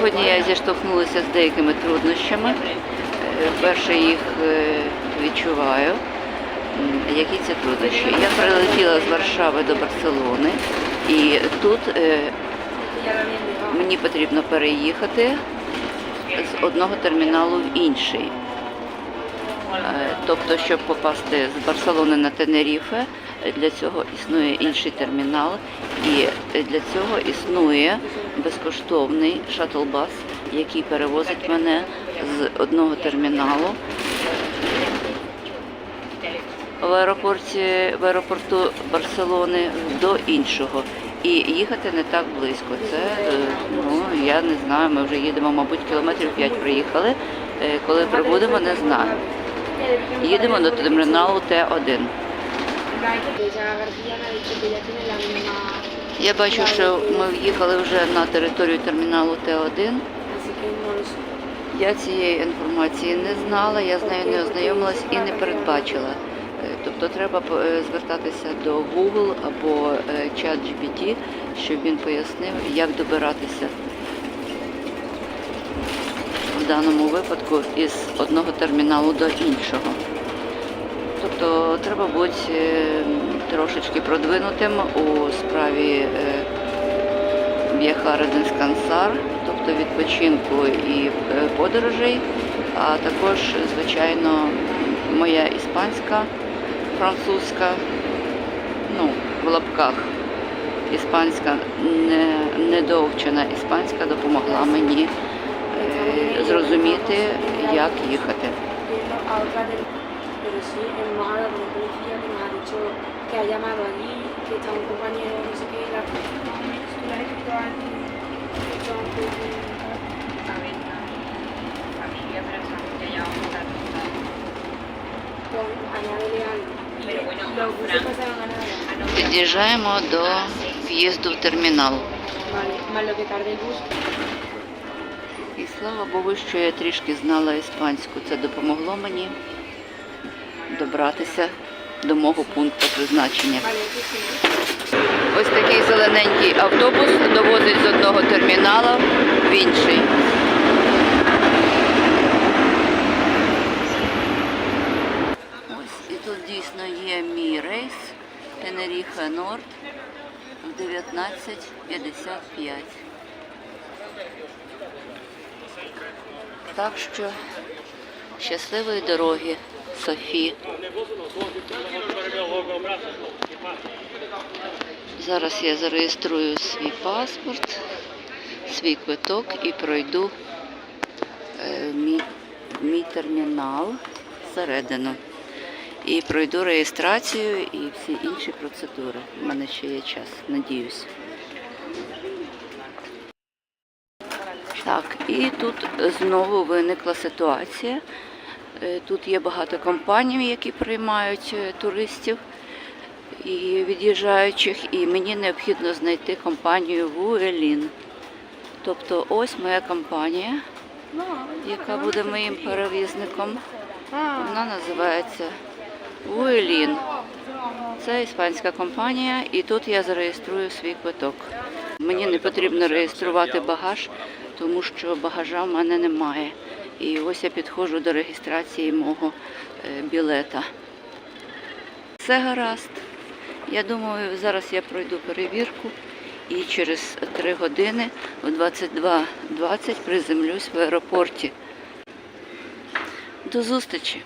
Сьогодні я зіштовхнулася з деякими труднощами. Е, Перше їх е, відчуваю. Які це труднощі? Я прилетіла з Варшави до Барселони і тут е, мені потрібно переїхати з одного терміналу в інший. Тобто, щоб попасти з Барселони на Тенеріфе, для цього існує інший термінал, і для цього існує безкоштовний шатл-бас, який перевозить мене з одного терміналу в аеропорті в аеропорту Барселони до іншого. І їхати не так близько. Це е, ну я не знаю. Ми вже їдемо, мабуть, кілометрів 5 приїхали. Е, Коли прибудемо, не знаю. Їдемо до терміналу Т1. Я бачу, що ми в'їхали вже на територію терміналу Т1. así que no lo sé. Я цієї інформації не знала, я з нею не ознайомилась і не передбачила. Е, Тобто треба е, звертатися до Google або е, ChatGPT, щоб він пояснив, як добиратися в даному випадку із одного терміналу до іншого. Тобто треба бути е, трошечки продвинутим у справі е, Viajar тобто відпочинку і е, подорожей, а також, звичайно, моя іспанська, французька, ну, в лапках іспанська, не, недовчена іспанська допомогла мені зрозуміти, як їхати. Pero sí, hemos hablado con el policía que nos ha dicho que ha llamado allí, que está un compañero, no sé qué, y la... ¿Tú le escrito a alguien? Escrito a un policía? familia, pero solamente ya vamos a estar Pues añádele algo. Pero bueno, Los buses pasaron a nada. Під'їжджаємо до в'їзду в термінал. І слава Богу, що я трішки знала іспанську. Це допомогло мені добратися до мого пункту призначення. Ось такий зелененький автобус довозить з одного терміналу в інший. Ось і тут дійсно є мій рейс Тенеріфе Норд в 19.55. Так що щасливої дороги, Софі. Зараз я зареєструю свій паспорт, свій квиток і пройду е, мій, термінал всередину. І пройду реєстрацію і всі інші процедури. У мене ще є час, надіюсь. Так, і тут знову виникла ситуація. Е, Тут є багато компаній, які приймають е, туристів і від'їжджаючих, і мені необхідно знайти компанію Вуелін. Тобто ось моя компанія, яка буде моїм перевізником. Вона називається Вуелін. Це іспанська компанія, і тут я зареєструю свій квиток. Мені не потрібно реєструвати багаж, тому що багажа в мене немає. І ось я підходжу до реєстрації мого е, білета. Все гаразд. Я думаю, зараз я пройду перевірку і через 3 години о 22.20 приземлюсь в аеропорті. До зустрічі!